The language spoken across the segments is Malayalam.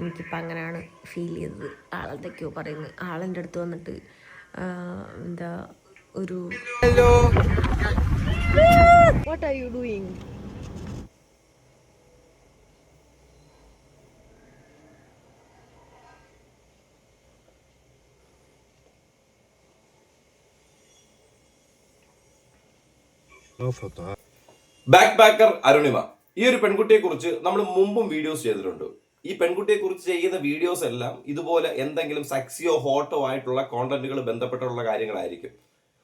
എനിക്കിപ്പോൾ അങ്ങനെയാണ് ഫീൽ ചെയ്തത്. ആളെന്തൊക്കെയോ പറയുന്നത് ആളെന്റെ അടുത്ത് വന്നിട്ട് എന്താ ഒരു what are you doing backpacker Arunima ഈ ഒരു പെൺകുട്ടിയെ കുറിച്ച് നമ്മൾ മുമ്പും വീഡിയോസ് ചെയ്തിട്ടുണ്ട്. ഈ പെൺകുട്ടിയെ കുറിച്ച് ചെയ്യുന്ന വീഡിയോസ് എല്ലാം ഇതുപോലെ എന്തെങ്കിലും സെക്സിയോ ഹോട്ടോ ആയിട്ടുള്ള കോണ്ടന്റുകൾ ബന്ധപ്പെട്ടുള്ള കാര്യങ്ങളായിരിക്കും.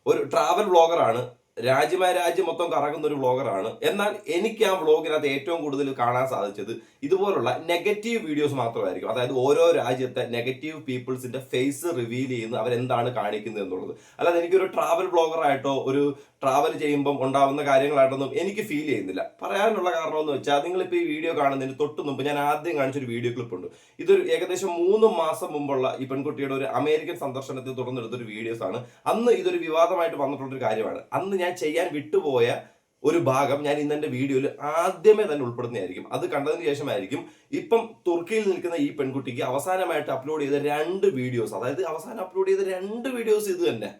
ഒരു ട്രാവൽ വ്ളോഗറാണ് രാജ്യമായ രാജ്യം മൊത്തം കറങ്ങുന്ന ഒരു വ്ളോഗറാണ്. എന്നാൽ എനിക്ക് ആ വ്ളോഗിനകത്ത് ഏറ്റവും കൂടുതൽ കാണാൻ സാധിച്ചത് ഇതുപോലുള്ള നെഗറ്റീവ് വീഡിയോസ് മാത്രമായിരിക്കും. അതായത് ഓരോ രാജ്യത്തെ നെഗറ്റീവ് പീപ്പിൾസിന്റെ ഫേസ് റിവീൽ ചെയ്യുന്ന അവരെന്താണ് കാണിക്കുന്നത് എന്നുള്ളത്. അല്ലാതെ എനിക്കൊരു ട്രാവൽ വ്ളോഗറായിട്ടോ ഒരു ട്രാവൽ ചെയ്യുമ്പം ഉണ്ടാവുന്ന കാര്യങ്ങളായിട്ടൊന്നും എനിക്ക് ഫീൽ ചെയ്യുന്നില്ല. പറയാനുള്ള കാരണം എന്ന് വെച്ചാൽ നിങ്ങളിപ്പോൾ ഈ വീഡിയോ കാണുന്നതിന് തൊട്ട് മുമ്പ് ഞാൻ ആദ്യം കാണിച്ചൊരു വീഡിയോ ക്ലിപ്പ് ഉണ്ട് ഇതൊരു ഏകദേശം മൂന്ന് മാസം മുമ്പുള്ള ഈ പെൺകുട്ടിയുടെ ഒരു അമേരിക്കൻ സന്ദർശനത്തിൽ തുടർന്നെടുത്തൊരു വീഡിയോസ് ആണ് അന്ന് ഇതൊരു വിവാദമായിട്ട് വന്നിട്ടുള്ളൊരു കാര്യമാണ്. അന്ന് ഞാൻ ചെയ്യാൻ വിട്ടുപോയ ഒരു ഭാഗം ഞാൻ ഇന്ന് എന്റെ വീഡിയോയിൽ ആദ്യമേ തന്നെ ഉൾപ്പെടുന്നതായിരിക്കും. അത് കണ്ടതിന് ശേഷമായിരിക്കും. ഇപ്പം തുർക്കിയിൽ നിൽക്കുന്ന ഈ പെൺകുട്ടിക്ക് അവസാനമായിട്ട് അപ്ലോഡ് ചെയ്ത രണ്ട് വീഡിയോസ് അതായത് അവസാനം അപ്ലോഡ് ചെയ്ത രണ്ട് വീഡിയോസ് ഇത് തന്നെ.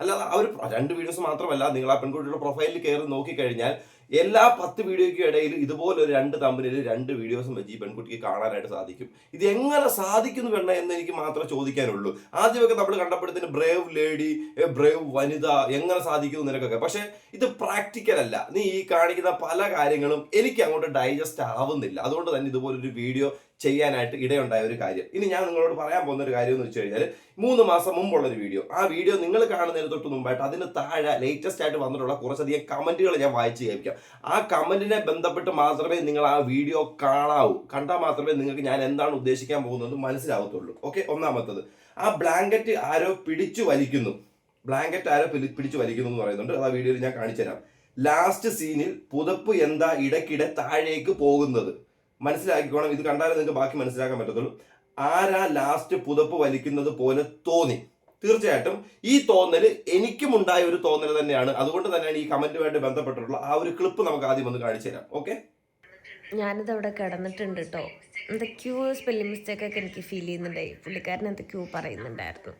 അല്ലാതെ അവർ രണ്ട് വീഡിയോസ് മാത്രമല്ല നിങ്ങൾ ആ പെൺകുട്ടിയുടെ പ്രൊഫൈലിൽ കയറി നോക്കിക്കഴിഞ്ഞാൽ എല്ലാ പത്ത് വീഡിയോയ്ക്കും ഇടയിൽ ഇതുപോലെ ഒരു രണ്ട് തമ്മിൽ രണ്ട് വീഡിയോസും വെച്ച് ഈ പെൺകുട്ടിക്ക് കാണാനായിട്ട് സാധിക്കും. ഇത് എങ്ങനെ സാധിക്കുന്നു വേണ്ട എന്ന് എനിക്ക് മാത്രമേ ചോദിക്കാനുള്ളൂ. ആദ്യമൊക്കെ നമ്മൾ കണ്ടപ്പോഴത്തേന് ബ്രേവ് ലേഡി ബ്രേവ് വനിത എങ്ങനെ സാധിക്കുന്നു നിനക്കൊക്കെ. പക്ഷേ ഇത് പ്രാക്ടിക്കൽ അല്ല. നീ ഈ കാണിക്കുന്ന പല കാര്യങ്ങളും എനിക്ക് അങ്ങോട്ട് ഡൈജസ്റ്റ് ആവുന്നില്ല. അതുകൊണ്ട് തന്നെ ഇതുപോലൊരു വീഡിയോ ചെയ്യാനായിട്ട് ഇടയുണ്ടായ ഒരു കാര്യം. ഇനി ഞാൻ നിങ്ങളോട് പറയാൻ പോകുന്ന ഒരു കാര്യം എന്ന് വെച്ച് കഴിഞ്ഞാൽ മൂന്ന് മാസം മുമ്പുള്ള ഒരു വീഡിയോ. ആ വീഡിയോ നിങ്ങൾ കാണുന്നതിന് തൊട്ട് മുമ്പായിട്ട് അതിന് താഴെ ലേറ്റസ്റ്റ് ആയിട്ട് വന്നിട്ടുള്ള കുറച്ചധികം കമന്റുകൾ ഞാൻ വായിച്ച് കേൾപ്പിക്കാം. ആ കമന്റിനെ ബന്ധപ്പെട്ട് മാത്രമേ നിങ്ങൾ ആ വീഡിയോ കാണാവൂ. കണ്ടാൽ മാത്രമേ നിങ്ങൾക്ക് ഞാൻ എന്താണ് ഉദ്ദേശിക്കാൻ പോകുന്നത് മനസ്സിലാവത്തുള്ളൂ. ഓക്കെ ഒന്നാമത്തത് ആ ബ്ലാങ്കറ്റ് ആരോ പിടിച്ചു വലിക്കുന്നു. ബ്ലാങ്കറ്റ് ആരോ പിടിച്ചു വലിക്കുന്നു എന്ന് പറയുന്നുണ്ട്. ആ വീഡിയോയിൽ ഞാൻ കാണിച്ചു തരാം ലാസ്റ്റ് സീനിൽ പുതപ്പ് എന്താ ഇടയ്ക്കിടെ താഴേക്ക് പോകുന്നത്? മനസ്സിലാക്കിക്കോണം. ഇത് കണ്ടാലേ നിങ്ങൾക്ക് ബാക്കി മനസ്സിലാക്കാൻ പറ്റത്തുള്ളൂ. ആരാ ലാസ്റ്റ് പുതപ്പ് വലിക്കുന്നത് പോലെ തോന്നി? തീർച്ചയായിട്ടും ഈ തോന്നൽ എനിക്കും ഉണ്ടായ ഒരു തോന്നൽ തന്നെയാണ്. അതുകൊണ്ട് തന്നെയാണ് ഈ കമന്റുമായിട്ട് ബന്ധപ്പെട്ടിട്ടുള്ള ആ ഒരു ക്ലിപ്പ് നമുക്ക് ആദ്യം ഒന്ന് കാണിച്ചു തരാം. ഓക്കെ ഞാനിത് അവിടെ കിടന്നിട്ടുണ്ട് കേട്ടോ എന്തൊക്കെയോ സ്പെല്ലിംഗ് മിസ്റ്റേക്ക് ഒക്കെ എനിക്ക് ഫീൽ ചെയ്യുന്നുണ്ടായി. പുള്ളിക്കാരൻ എന്തൊക്കെയോ പറയുന്നുണ്ടായിരുന്നു.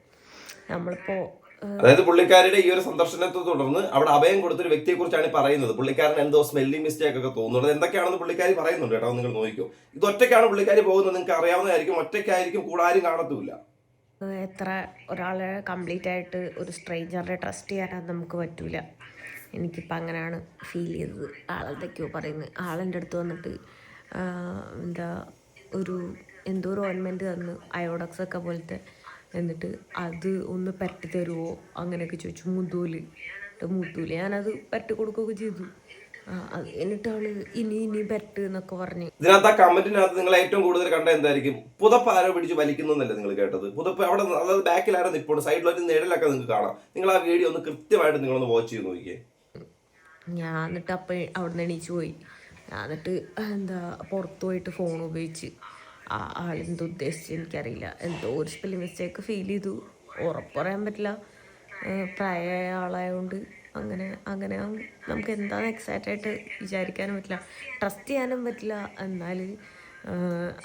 നമ്മളിപ്പോൾ അതായത് പുള്ളിക്കാരുടെ ഈ ഒരു സന്ദർശനത്തെ തുടർന്ന് അവിടെ അഭയം കൊടുത്തൊരു വ്യക്തിയെ കുറിച്ചാണ് പറയുന്നത്. പുള്ളിക്കാരൻ എന്തോ സ്മെല്ലിംഗ് മിസ്റ്റേക്ക് ഒക്കെ തോന്നുന്നത് എന്തൊക്കെയാണെന്ന് പുള്ളിക്കാരി പറയുന്നുണ്ട് കേട്ടോ നിങ്ങൾ നോക്കിക്കോ ഇത് ഒറ്റയ്ക്കാണ് പുള്ളിക്കാരി പോകുന്നത് നിങ്ങൾക്ക് അറിയാവുന്നതായിരിക്കും. ഒറ്റയ്ക്കായിരിക്കും കൂടാരും കാണത്തുമില്ല. എത്ര ഒരാളെ കംപ്ലീറ്റ് ആയിട്ട് ഒരു സ്ട്രേഞ്ചറിനെ ട്രസ്റ്റ് ചെയ്യാനും നമുക്ക് പറ്റൂല. എനിക്കിപ്പോൾ അങ്ങനെയാണ് ഫീൽ ചെയ്തത്. ആളെന്തൊക്കെയോ പറയുന്നത്. ആളെന്റെ അടുത്ത് വന്നിട്ട് എന്താ ഒരു എന്തോ ഒരു ഓയിൻമെന്റ് തന്ന് അയോഡക്സ് ഒക്കെ പോലത്തെ എന്നിട്ട് അത് ഒന്ന് പരട്ടി തരുമോ അങ്ങനെയൊക്കെ ചോദിച്ചു. മുതൂൽ. മുതൂൽ. ഞാനത് പരട്ടി കൊടുക്കുകയൊക്കെ ചെയ്തു. എന്നിട്ട് അവൾ ഇനി ഇനി പരട്ട് എന്നൊക്കെ പറഞ്ഞു. ഇതിനകത്ത് ആ കമന്റിനകത്ത് നിങ്ങൾ ഏറ്റവും കൂടുതൽ കണ്ട എന്തായിരിക്കും? പുതപ്പ് ആരോ പിടിച്ച് വലിക്കുന്നല്ലേ നിങ്ങൾ കേട്ടത്? പുതപ്പ് അവിടെ അതായത് ബാക്കിൽ ആരോ നിൽപ്പുണ്ട് സൈഡിലൊരു നിഴലൊക്കെ നിങ്ങൾക്ക് കാണാം. നിങ്ങൾ ആ വീഡിയോ ഒന്ന് കൃത്യമായിട്ട് നിങ്ങളൊന്ന് വാച്ച് ചെയ്ത് നോക്കിയേ ഞാൻ എന്നിട്ട് അപ്പം അവിടെ നിന്ന് എണീച്ച് പോയി. ഞാൻ എന്നിട്ട് എന്താ പുറത്തു പോയിട്ട് ഫോൺ ഉപയോഗിച്ച് ആ ആളെന്തോ ഉദ്ദേശിച്ച് എനിക്കറിയില്ല. എന്തോ ഒരു സ്പെല്ലിംഗ് മിസ്റ്റേക്ക് ഫീൽ ചെയ്തു. ഉറപ്പ് പറയാൻ പറ്റില്ല. പ്രായമായ ആളായതുകൊണ്ട് അങ്ങനെ അങ്ങനെ നമുക്ക് എന്താണ് എക്സൈറ്റ് ആയിട്ട് വിചാരിക്കാനും പറ്റില്ല. ട്രസ്റ്റ് ചെയ്യാനും പറ്റില്ല. എന്നാൽ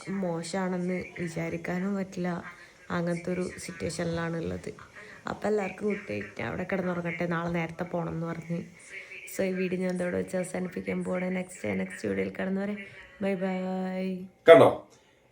മോശമാണെന്ന് വിചാരിക്കാനും പറ്റില്ല. അങ്ങനത്തെ ഒരു സിറ്റുവേഷനിലാണ് ഉള്ളത്. അപ്പോൾ എല്ലാവർക്കും നൈറ്റ് അവിടെ കിടന്നുറങ്ങട്ടെ. നാളെ നേരത്തെ പോകണം എന്ന് പറഞ്ഞ്. സോ ഈ വീഡിയോ ഞാൻ ഇതോടെ വെച്ച് അവസാനിപ്പിക്കാൻ പോകണേ നെക്സ്റ്റ് നെക്സ്റ്റ് വീഡിയോയിൽ കിടന്നു വരെ ബൈ ബൈ കണ്ടോ?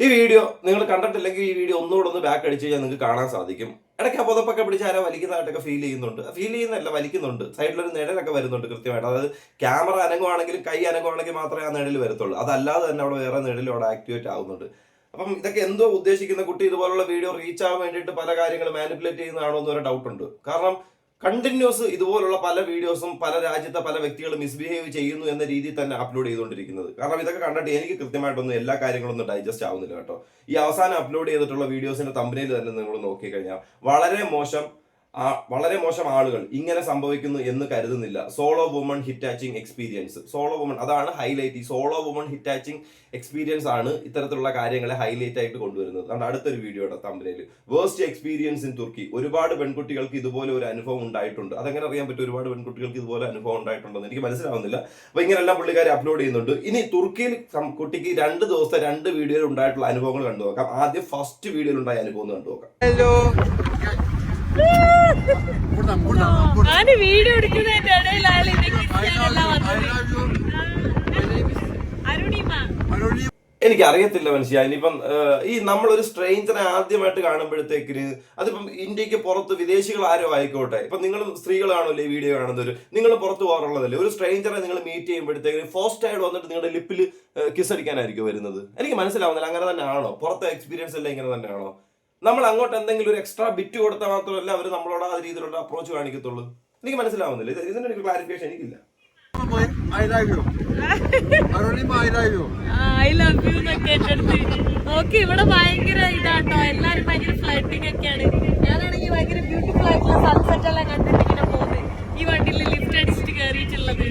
ഈ വീഡിയോ നിങ്ങൾ കണ്ടിട്ടില്ലെങ്കിൽ ഈ വീഡിയോ ഒന്നുകൂടെ ഒന്ന് ബാക്ക് അടിച്ച് കഴിഞ്ഞാൽ നിങ്ങൾക്ക് കാണാൻ സാധിക്കും. ഇടയ്ക്ക് ആ പുതപ്പൊക്കെ പിടിച്ച് ആരോ വലിക്കുന്നതായിട്ടൊക്കെ ഫീൽ ചെയ്യുന്നുണ്ട്. ഫീൽ ചെയ്യുന്നല്ല വലിക്കുന്നുണ്ട്. സൈഡിലൊരു നിഴലൊക്കെ വരുന്നുണ്ട് കൃത്യമായിട്ട്. അതായത് ക്യാമറ അനങ്ങുവാണെങ്കിലും കൈ അനങ്ങുവാണെങ്കിൽ മാത്രമേ ആ നിഴൽ വരത്തുള്ളൂ. അതല്ലാതെ തന്നെ അവിടെ വേറെ നിഴലും അവിടെ ആക്ടിവേറ്റ് ആവുന്നുണ്ട്. അപ്പം ഇതൊക്കെ എന്തോ ഉദ്ദേശിക്കുന്ന കുട്ടി ഇതുപോലുള്ള വീഡിയോ റീച്ച് ആവാൻ വേണ്ടിയിട്ട് പല കാര്യങ്ങളും മാനിപ്പുലേറ്റ് ചെയ്യുന്നതാണോ എന്നൊരു ഡൗട്ടുണ്ട് കാരണം കണ്ടിന്യൂസ് ഇതുപോലുള്ള പല വീഡിയോസും പല രാജ്യത്തെ പല വ്യക്തികളും മിസ്ബിഹേവ് ചെയ്യുന്നു എന്ന രീതിയിൽ തന്നെ അപ്ലോഡ് ചെയ്തുകൊണ്ടിരിക്കുന്നത്. കാരണം ഇതൊക്കെ കണ്ടിട്ട് എനിക്ക് കൃത്യമായിട്ടൊന്നും എല്ലാ കാര്യങ്ങളൊന്നും ഡൈജസ്റ്റ് ആവുന്നില്ല കേട്ടോ. ഈ അവസാനം അപ്ലോഡ് ചെയ്തിട്ടുള്ള വീഡിയോസിന്റെ തമ്പനയിൽ തന്നെ നിങ്ങൾ നോക്കിക്കഴിഞ്ഞാൽ വളരെ മോശം വളരെ മോശം ആളുകൾ ഇങ്ങനെ സംഭവിക്കുന്നു എന്ന് കരുതുന്നില്ല. സോളോ വുമൺ ഹിറ്റാച്ചിങ് എക്സ്പീരിയൻസ് സോളോ വുമൺ അതാണ് ഹൈലൈറ്റ് ഈ സോളോ വുമൺ ഹിറ്റാച്ചിങ് എക്സ്പീരിയൻസ് ആണ് ഇത്തരത്തിലുള്ള കാര്യങ്ങളെ ഹൈലൈറ്റ് ആയിട്ട് കൊണ്ടുവരുന്നത്. അതാണ് അടുത്തൊരു വീഡിയോയുടെ തമ്പനയിൽ വേസ്റ്റ് എക്സ്പീരിയൻസ് ഇൻ തുർക്കി ഒരുപാട് പെൺകുട്ടികൾക്ക് ഇതുപോലെ ഒരു അനുഭവം ഉണ്ടായിട്ടുണ്ട്. അതെങ്ങനെ അറിയാൻ പറ്റും? ഒരുപാട് പെൺകുട്ടികൾക്ക് ഇതുപോലെ അനുഭവം ഉണ്ടായിട്ടുണ്ടെന്ന് എനിക്ക് മനസ്സിലാവുന്നില്ല. അപ്പൊ ഇങ്ങനെല്ലാം പുള്ളിക്കാർ അപ്ലോഡ് ചെയ്യുന്നുണ്ട്. ഇനി തുർക്കിയിൽ കുട്ടിക്ക് രണ്ട് ദിവസത്തെ രണ്ട് വീഡിയോയിൽ ഉണ്ടായിട്ടുള്ള അനുഭവങ്ങൾ കണ്ടു നോക്കാം. ആദ്യം ഫസ്റ്റ് വീഡിയോയിൽ ഉണ്ടായ അനുഭവം കണ്ടു നോക്കാം. ഞാൻ വീഡിയോ എടുക്കുന്നതിന്റെ ഇടയിൽ അയാൾ. അരുണിമ. എനിക്ക് അറിയത്തില്ല മനുഷ്യ ഇനിയിപ്പം ഈ നമ്മളൊരു സ്ട്രേഞ്ചറെ ആദ്യമായിട്ട് കാണുമ്പോഴത്തേക്കിന് അതിപ്പം ഇന്ത്യയ്ക്ക് പുറത്ത് വിദേശികൾ ആരോ ആയിക്കോട്ടെ ഇപ്പം നിങ്ങൾ സ്ത്രീകളാണല്ലോ ഈ വീഡിയോ കാണുന്നവർ നിങ്ങൾ പുറത്ത് പോകാറുള്ളതല്ലേ? ഒരു സ്ട്രേഞ്ചറെ നിങ്ങൾ മീറ്റ് ചെയ്യുമ്പോഴത്തേക്ക് ഫസ്റ്റ് ആയിട്ട് വന്നിട്ട് നിങ്ങളുടെ ലിപ്പിൽ കിസ് അടിക്കാനായിരിക്കും വരുന്നത്. എനിക്ക് മനസ്സിലാവുന്നില്ല അങ്ങനെ തന്നെ ആണോ? പുറത്തെ എക്സ്പീരിയൻസ് എല്ലാം ഇങ്ങനെ തന്നെയാണോ നമ്മൾ അങ്ങോട്ട് എന്തെങ്കിലും ഒരു എക്സ്ട്രാ ബിറ്റ് കൊടുത്താൽ മാത്രമല്ല അവർ നമ്മളോട് ആ രീതിയിലുള്ള അപ്രോച്ച് കാണിക്കത്തുള്ളൂ. എനിക്ക് മനസ്സിലാവുന്നില്ല. ഇത് ഒരു ക്ലാരിഫിക്കേഷൻ എനിക്കില്ല. ഭയങ്കര ഭയങ്കര ഭയങ്കര ബ്യൂട്ടിഫുൾ ആയിട്ടുള്ള സൺസെറ്റ് ഈ വണ്ടിയിൽ ലിഫ്റ്റ് അടിച്ചിട്ട് കയറിയിട്ടുള്ളത്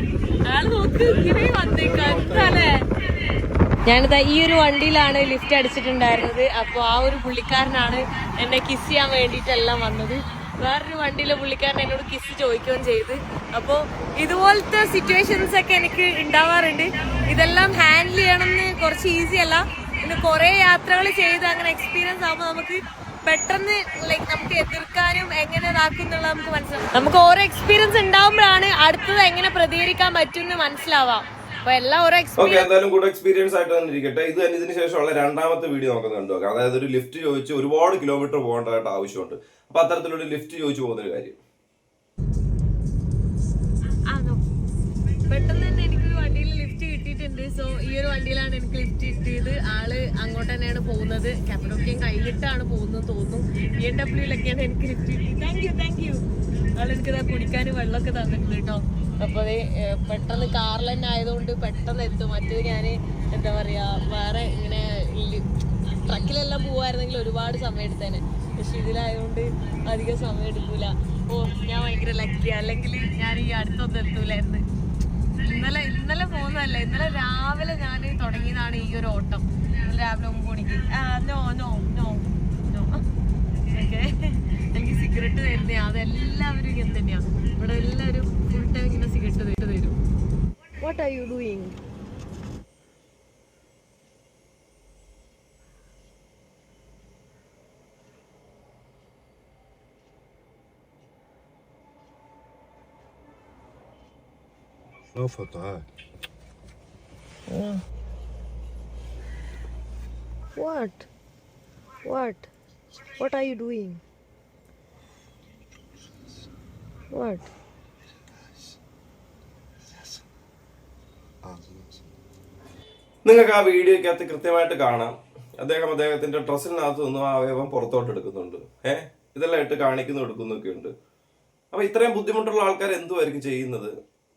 ആൾ നോക്ക് ഇങ്ങനെ വന്നേക്കാല്ലേ ഞാനിതാ ഈ ഒരു വണ്ടിയിലാണ് ലിഫ്റ്റ് അടിച്ചിട്ടുണ്ടായിരുന്നത്. അപ്പോൾ ആ ഒരു പുള്ളിക്കാരനാണ് എന്നെ കിസ് ചെയ്യാൻ വേണ്ടിയിട്ടെല്ലാം വന്നത്. വേറൊരു വണ്ടിയിലെ പുള്ളിക്കാരൻ എന്നോട് കിസ് ചോദിക്കുകയും ചെയ്ത്. അപ്പോൾ ഇതുപോലത്തെ സിറ്റുവേഷൻസ് ഒക്കെ എനിക്ക് ഉണ്ടാവാറുണ്ട്. ഇതെല്ലാം ഹാൻഡിൽ ചെയ്യണമെന്ന് കുറച്ച് ഈസി അല്ല. പിന്നെ കുറേ യാത്രകൾ ചെയ്ത് അങ്ങനെ എക്സ്പീരിയൻസ് ആകുമ്പോൾ നമുക്ക് പെട്ടെന്ന് ലൈക്ക് നമുക്ക് എതിർക്കാനും എങ്ങനെ ഇതാക്കും എന്നുള്ളത് നമുക്ക് മനസ്സിലാവും. നമുക്ക് ഓരോ എക്സ്പീരിയൻസ് ഉണ്ടാകുമ്പോഴാണ് അടുത്തത് എങ്ങനെ പ്രതികരിക്കാൻ പറ്റുമെന്ന് മനസ്സിലാവാം. ഓക്കെ എന്തായാലും ഗുഡ് എക്സ്പീരിയൻസ് ആയിട്ട് തന്നെ ഇരിക്കട്ടെ ഇത് തന്നെ ഇതിന് ശേഷമുള്ള രണ്ടാമത്തെ വീഡിയോ നമുക്ക് കണ്ടുപോകാം നോക്കാം അതായത് ഒരു ലിഫ്റ്റ് ചോദിച്ച് ഒരുപാട് കിലോമീറ്റർ പോകേണ്ടതായിട്ട് ആവശ്യമുണ്ട്. അപ്പൊ അത്തരത്തിലൊരു ലിഫ്റ്റ് ചോദിച്ചു പോകുന്ന ഒരു കാര്യം പെട്ടെന്ന് തന്നെ എനിക്കൊരു വണ്ടിയിൽ ലിഫ്റ്റ് കിട്ടിയിട്ടുണ്ട്. സോ ഈ ഒരു വണ്ടിയിലാണ് എനിക്ക് ലിഫ്റ്റ് കിട്ടിയത്. ആൾ അങ്ങോട്ട് തന്നെയാണ് പോകുന്നത്. കപ്പലൊക്കെയും കഴിഞ്ഞിട്ടാണ് പോകുന്നത് തോന്നുന്നു. ബി എം ഡബ്ല്യൂലൊക്കെയാണ് എനിക്ക് ലിഫ്റ്റ് കിട്ടി thank you thank you all എനിക്കിതാ കുടിക്കാൻ വെള്ളമൊക്കെ തന്നിട്ടുണ്ട് കേട്ടോ. അപ്പോൾ അത് പെട്ടെന്ന് കാറിൽ തന്നെ ആയതുകൊണ്ട് പെട്ടെന്ന് എത്തും. മറ്റേത് ഞാൻ എന്താ പറയാ വേറെ ഇങ്ങനെ ട്രക്കിലെല്ലാം പോവായിരുന്നെങ്കിൽ ഒരുപാട് സമയം എടുത്തേനെ. പക്ഷെ ഇതിലായതുകൊണ്ട് അധികം സമയം എടുക്കൂല. ഓ ഞാൻ ഭയങ്കര ലക്കി അല്ലെങ്കിൽ ഞാൻ ഈ അടുത്തൊന്നും എത്തൂലായിരുന്നു ഇന്നലെ ഇന്നലെ പോകുന്നതല്ല. ഇന്നലെ രാവിലെ ഞാൻ തുടങ്ങിയതാണ് ഈ ഒരു ഓട്ടം. രാവിലെ ഒമ്പത് മണിക്ക്. No no no no okay cigarette തരുന്നേ അതെല്ലാവരും ഇങ്ങനെ തന്നെയാ ഇവിടെ എല്ലാവരും ഫുൾ ടൈം ഇങ്ങനെ സിഗരറ്റ് തരും what are you doing photo, ha. What? What? What are you doing? What? നിങ്ങൾക്ക് ആ വീഡിയോക്കകത്ത് കൃത്യമായിട്ട് കാണാം. അദ്ദേഹം അദ്ദേഹത്തിന്റെ ഡ്രസ്സിനകത്ത് നിന്നും ആ അവയവം പുറത്തോട്ട് എടുക്കുന്നുണ്ട്. ഏഹ് ഇതെല്ലാം ഇട്ട് കാണിക്കുന്നു എടുക്കുന്നൊക്കെ ഉണ്ട്. അപ്പൊ ഇത്രയും ബുദ്ധിമുട്ടുള്ള ആൾക്കാർ എന്തുമായിരിക്കും ചെയ്യുന്നത്?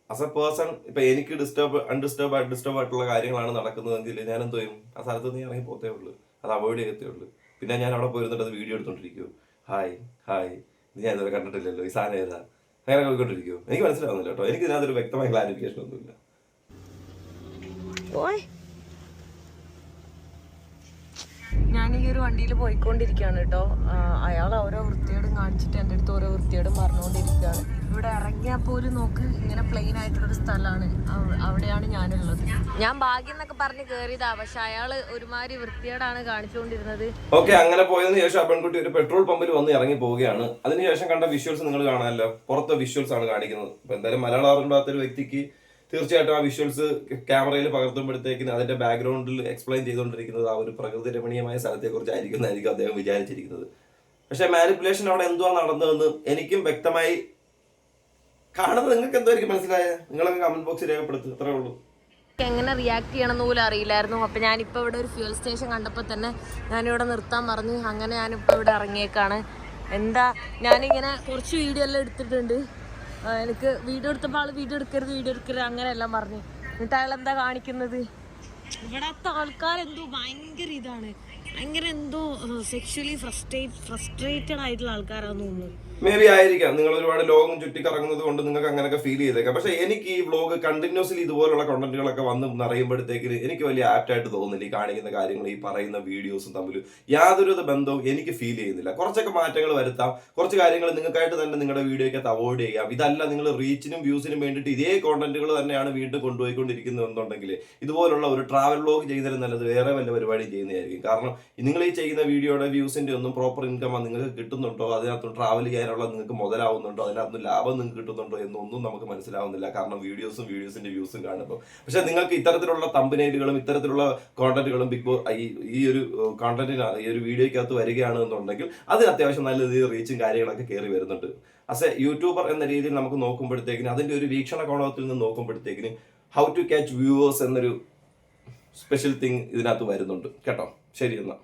ആസ് എ പേഴ്സൺ ഇപ്പൊ എനിക്ക് ഡിസ്റ്റർബ് അൺഡിസ്റ്റർബ് ഡിസ്റ്റർബ് ആയിട്ടുള്ള കാര്യങ്ങളാണ് നടക്കുന്നതെങ്കിൽ ഞാൻ എന്ത് ചെയ്യും? ആ സ്ഥലത്ത് നീ ഇറങ്ങി പോത്തേ ഉള്ളൂ. അത് അവോയ്ഡ് ചെയ്യത്തേ ഉള്ളൂ. പിന്നെ ഞാൻ അവിടെ പോയിരുന്നിട്ട് അത് വീഡിയോ എടുത്തോണ്ടിരിക്കും. ഹായ് ഹായ് ഇത് ഞാൻ ഇതുവരെ കണ്ടിട്ടില്ലല്ലോ. ഈ സാധനം ഏതാ? അങ്ങനെ പോയിക്കൊണ്ടിരിക്കുമോ എനിക്ക് മനസ്സിലാവുന്നില്ല കേട്ടോ. എനിക്ക് ഇതിനകത്തൊരു വ്യക്തമായ ക്ലാരിഫിക്കേഷൻ ഒന്നുമില്ല. ഞാൻ ഈ ഒരു വണ്ടിയിൽ പോയിക്കൊണ്ടിരിക്കുകയാണ് കേട്ടോ. അയാൾ ഓരോ വൃത്തിയോടും കാണിച്ചിട്ട് എന്റെ അടുത്ത് ഓരോ വൃത്തിയോടും പറഞ്ഞുകൊണ്ടിരിക്കുകയാണ്. ഇവിടെ ഇറങ്ങിയാൽ പോലും നോക്ക് ഇങ്ങനെ പ്ലെയിൻ ആയിട്ടുള്ളൊരു സ്ഥലമാണ്. അവ- അവിടെയാണ് ഞാനുള്ളത്. ഞാൻ ഭാഗ്യം എന്നൊക്കെ പറഞ്ഞ് കയറിയതാ പക്ഷെ അയാൾ ഒരുമാതിരി വൃത്തിയോടാണ് കാണിച്ചുകൊണ്ടിരുന്നത്. ഓക്കെ അങ്ങനെ പോയതിനു ശേഷം പെൺകുട്ടി ഒരു പെട്രോൾ പമ്പിൽ വന്ന് ഇറങ്ങി പോവുകയാണ്. അതിനുശേഷം കണ്ട വിഷ്വൽസ് നിങ്ങൾ കാണാമല്ലോ പുറത്തെ വിഷ്വൽസ് ആണ് കാണിക്കുന്നത്. എന്തായാലും മലയാളം അറിയാത്തൊരു വ്യക്തിക്ക് തീർച്ചയായിട്ടും ആ വിഷ്വൽസ് ക്യാമറയിൽ പകർത്തുമ്പോഴത്തേക്കിന് അതിന്റെ ബാക്ക്ഗ്രൗണ്ടിൽ എക്സ്പ്ലെയിൻ ചെയ്തുകൊണ്ടിരിക്കുന്നത് ആ ഒരു പ്രകൃതി രമണീയമായ സ്ഥലത്തെ കുറിച്ചായിരിക്കുന്നതായിരിക്കും അദ്ദേഹം വിചാരിച്ചിരിക്കുന്നത്. പക്ഷെ മാനിപ്പുലേഷൻ അവിടെ എന്തുവാ നടന്നതെന്ന് എനിക്കും വ്യക്തമായി കാണുന്നത് നിങ്ങൾക്ക് എന്തായിരിക്കും മനസ്സിലായ? നിങ്ങളൊക്കെ കമന്റ് ബോക്സിൽ രേഖപ്പെടുത്തും അത്രേ ഉള്ളൂ. എങ്ങനെ റിയാക്ട് ചെയ്യണമെന്ന് പോലും അറിയില്ലായിരുന്നു. അപ്പം ഞാനിപ്പോൾ ഇവിടെ ഒരു ഫ്യൂൽ സ്റ്റേഷൻ കണ്ടപ്പോൾ തന്നെ ഞാനിവിടെ നിർത്താൻ പറഞ്ഞു അങ്ങനെ ഞാനിപ്പോൾ ഇവിടെ ഇറങ്ങിയേക്കാണ്. എന്താ ഞാനിങ്ങനെ കുറച്ച് വീഡിയോ എല്ലാം എടുത്തിട്ടുണ്ട്. എനിക്ക് വീഡിയോ എടുത്തപ്പോൾ ആൾ വീഡിയോ എടുക്കരുത് വീഡിയോ എടുക്കരുത് അങ്ങനെയെല്ലാം പറഞ്ഞു. എന്നിട്ട് അയാൾ എന്താ കാണിക്കുന്നത്? ഇവിടത്തെ ആൾക്കാരെന്തോ ഭയങ്കര ഇതാണ്. ഭയങ്കര എന്തോ സെക്ഷലി ഫ്രസ്ട്രേറ്റ് ഫ്രസ്ട്രേറ്റഡ് ആയിട്ടുള്ള ആൾക്കാരാണെന്ന് തോന്നുന്നു. മേ ബി ആയിരിക്കാം. നിങ്ങൾ ഒരുപാട് ലോകം ചുറ്റി കറങ്ങുന്നത് കൊണ്ട് നിങ്ങൾക്ക് അങ്ങനെയൊക്കെ ഫീൽ ചെയ്തേക്കാം. പക്ഷെ എനിക്ക് ഈ വ്ലോഗ് കണ്ടിന്യൂസ്ലി ഇതുപോലുള്ള കണ്ടന്റുകളൊക്കെ വന്ന് നിറയുമ്പോഴത്തേക്കിന് എനിക്ക് വലിയ ആപ്റ്റായിട്ട് തോന്നുന്നില്ല. ഈ കാണിക്കുന്ന കാര്യങ്ങൾ ഈ പറയുന്ന വീഡിയോസും തമ്മിൽ യാതൊരു ബന്ധവും എനിക്ക് ഫീൽ ചെയ്യുന്നില്ല. കുറച്ചൊക്കെ മാറ്റങ്ങൾ വരുത്താം. കുറച്ച് കാര്യങ്ങൾ നിങ്ങൾക്കായിട്ട് തന്നെ നിങ്ങളുടെ വീഡിയോയ്ക്കകത്ത് അവോയ്ഡ് ചെയ്യാം. ഇതല്ല നിങ്ങൾ റീച്ചിനും വ്യൂസിനും വേണ്ടിയിട്ട് ഇതേ കോണ്ടന്റുകൾ തന്നെയാണ് വീണ്ടും കൊണ്ടുപോയിക്കൊണ്ടിരിക്കുന്നത് എന്നുണ്ടെങ്കിൽ ഇതുപോലുള്ള ഒരു ട്രാവൽ വ്ലോഗ് ചെയ്തതിലും നല്ലത് വേറെ വല്ല പരിപാടി ചെയ്യുന്നതായിരിക്കും. കാരണം നിങ്ങൾ ഈ ചെയ്യുന്ന വീഡിയോയുടെ വ്യൂസിന്റെ ഒന്നും പ്രോപ്പർ ഇൻകം നിങ്ങൾക്ക് കിട്ടുന്നുണ്ടോ? അതിനകത്ത് ട്രാവൽ ചെയ്യാനുള്ള നിങ്ങൾക്ക് മുതലാവുന്നുണ്ടോ? അതിനകത്ത് ലാഭം നിങ്ങൾക്ക് കിട്ടുന്നുണ്ടോ എന്നൊന്നും നമുക്ക് മനസ്സിലാവുന്നില്ല. കാരണം വീഡിയോസും വീഡിയോസിന്റെ വ്യൂസും കാണുമ്പോൾ പക്ഷെ നിങ്ങൾക്ക് ഇത്തരത്തിലുള്ള തമ്പനൈലുകളും ഇത്തരത്തിലുള്ള കോണ്ടന്റുകളും ബിഗ് ബോ ഈ ഒരു കോണ്ടന്റിന് ഈ ഒരു വീഡിയോയ്ക്കകത്ത് വരികയാണ് എന്നുണ്ടെങ്കിൽ അതിന് അത്യാവശ്യം നല്ല രീതിയിൽ റീച്ചും കാര്യങ്ങളൊക്കെ കയറി വരുന്നുണ്ട്. അസ് എ യൂട്യൂബർ എന്ന രീതിയിൽ നമുക്ക് നോക്കുമ്പോഴത്തേക്കിന് അതിന്റെ ഒരു വീക്ഷണ കോണത്തിൽ നിന്ന് നോക്കുമ്പോഴത്തേക്കിന് ഹൗ ടു ക്യാച്ച് വ്യൂവേഴ്സ് എന്നൊരു സ്പെഷ്യൽ തിങ് ഇതിനകത്ത് വരുന്നുണ്ട്. കേട്ടോ? ശരി എന്നാ.